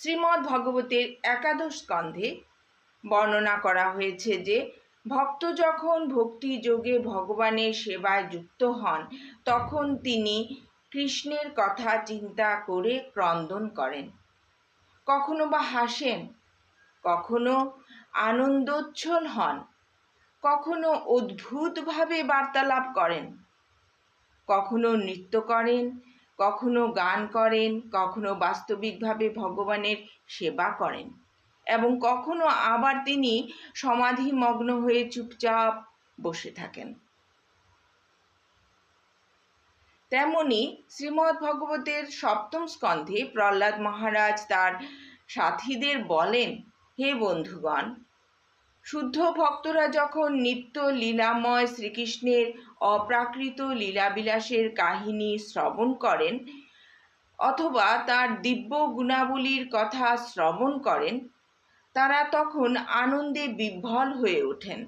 শ্রীমদ্ ভগবতের একাদশ স্কন্ধে বর্ণনা করা হয়েছে যে, ভক্ত যখন ভক্তি যোগে ভগবানের সেবায় যুক্ত হন, তখন তিনি কৃষ্ণের কথা চিন্তা করে ক্রন্দন করেন। কখনো বা হাসেন, কখনো আনন্দোচ্ছল হন, কখনো অদ্ভুতভাবে বার্তালাপ করেন, কখনো নৃত্য করেন কখনো গান করেন, কখনো বাস্তবিকভাবে ভগবানের সেবা করেন এবং কখনো আবার তিনি সমাধিমগ্ন হয়ে চুপচাপ বসে থাকেন। তেমনি শ্রীমদ্ ভগবতের সপ্তম স্কন্ধে প্রহ্লাদ মহারাজ তার সাথীদের বলেন, হে বন্ধুগণ শুদ্ধ ভক্তরা যখন নিত্য লীলাময় শ্রীকৃষ্ণের অপ্রাকৃত লীলাবিলাসের কাহিনী শ্রবণ করেন অথবা তার দিব্য গুণাবলীর কথা শ্রবণ করেন, তারা তখন আনন্দে বিভ্বল হয়ে ওঠেন।